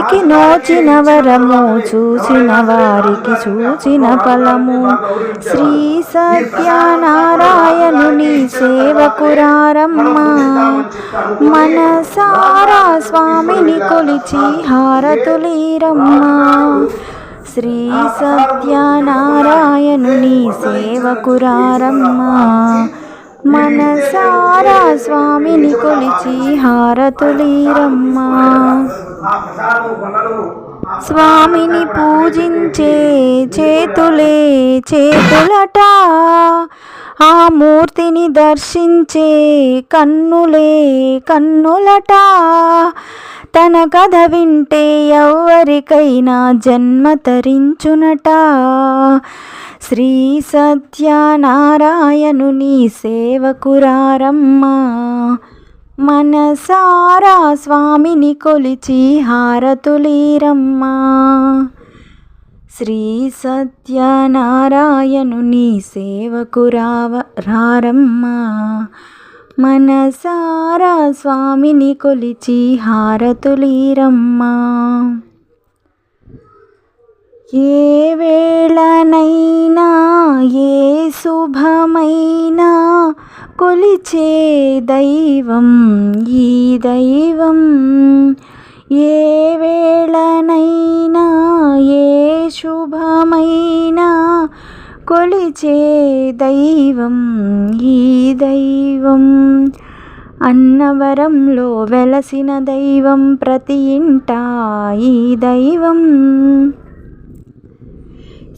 ఏవి నోచిన వారికి నోచిన వరము చూసిన వారికి చూచిన ఫలము. శ్రీ సత్యనారాయణుని సేవకురారమ్మా మనసారా స్వామిని కొలిచి హారతులీరమ్మా. శ్రీ సత్యనారాయణుని సేవకురారమ్మా మనసారా స్వామిని కొలిచి హారతులీరమ్మా. స్వామిని పూజించే చేతులే చేతులట. ఆ మూర్తిని దర్శించే కన్నులే కన్నులట. తన కథ వింటే ఎవరికైనా జన్మ తరించునట. శ్రీ సత్యనారాయణుని సేవకురారమ్మా. మనసారా స్వామిని కొలిచి హారతులీరమ్మా. శ్రీ సత్యనారాయణుని సేవకురావ రారమ్మా. మనసారా స్వామిని కొలిచి హారతులీరమ్మా. ఏ వేళనైనా ఏ శుభమైనా కొలిచే దైవం ఈ దైవం. ఏ వేళనైనా ఏ శుభమైనా కొలిచే దైవం ఈ దైవం. అన్నవరంలో వెలసిన దైవం ప్రతి ఇంట ఈ దైవం.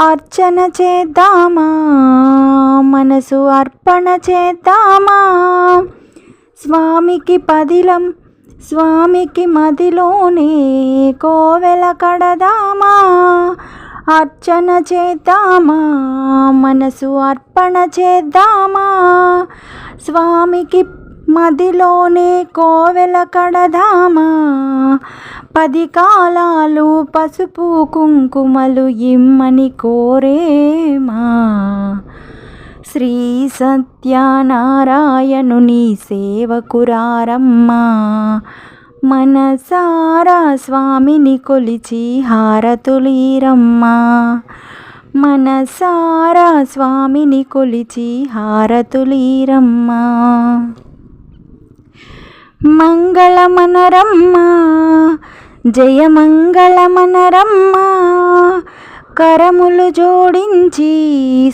అర్చన చేద్దామా? మనసు అర్పణ చేద్దామా? స్వామికి పదిలం స్వామికి మదిలోనే కోవెల కడదామా? అర్చన చేద్దామా? మనసు అర్పణ చేద్దామా? స్వామికి మదిలోనే కోవెల కడధామా పది కాలాలు పసుపు కుంకుమలు ఇమ్మని కోరేమా? శ్రీ సత్యనారాయణుని సేవకురారమ్మా. మనసారా స్వామిని కొలిచి హారతులీరమ్మా. మనసారా స్వామిని కొలిచి హారతులీరమ్మా. మంగళమనరమ్మా జయమంగళమనరమ్మా కరములు జోడించి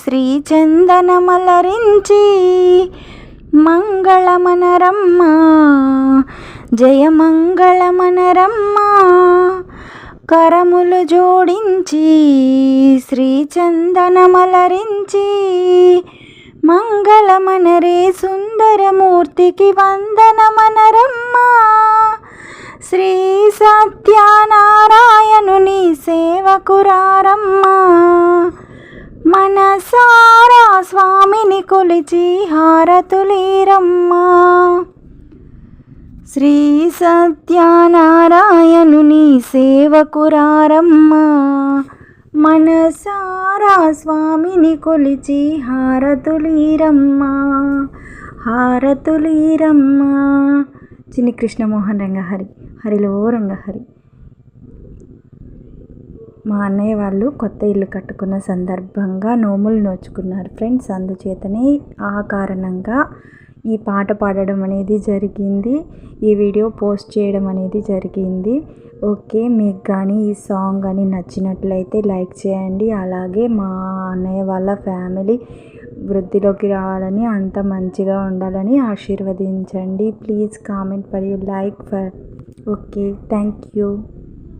శ్రీ చందనమలరించి మంగళమనరమ్మా జయమంగళమనరమ్మా కరములు జోడించి శ్రీ చందనమలరించి మంగళమనరే సుందరమూర్తికి వందనమనరమ్మా. శ్రీ సత్యనారాయణుని సేవకురారమ్మా. మనసారా స్వామిని కొలిచి హారతులీరమ్మా. శ్రీ సత్యనారాయణుని సేవకురారమ్మా. మనసారా స్వామిని కొలిచి హారతులీరమ్మా హారతులీరమ్మా. చిన్ని కృష్ణమోహన్ రంగహరి హరిలో రంగహరి. మా అన్నయ్య వాళ్ళు కొత్త ఇల్లు కట్టుకున్న సందర్భంగా నోములు నోచుకున్నారు ఫ్రెండ్స్. అందుచేతనే ఆ కారణంగా ఈ పాట పాడడం అనేది జరిగింది. ఈ వీడియో పోస్ట్ చేయడం అనేది జరిగింది. ఓకే మీకు కానీ ఈ సాంగ్ కానీ నచ్చినట్లయితే లైక్ చేయండి. అలాగే మా అన్నయ్య వాళ్ళ ఫ్యామిలీ వృద్ధిలోకి రావాలని అంత మంచిగా ఉండాలని ఆశీర్వదించండి. Please comment for you like for okay thank you.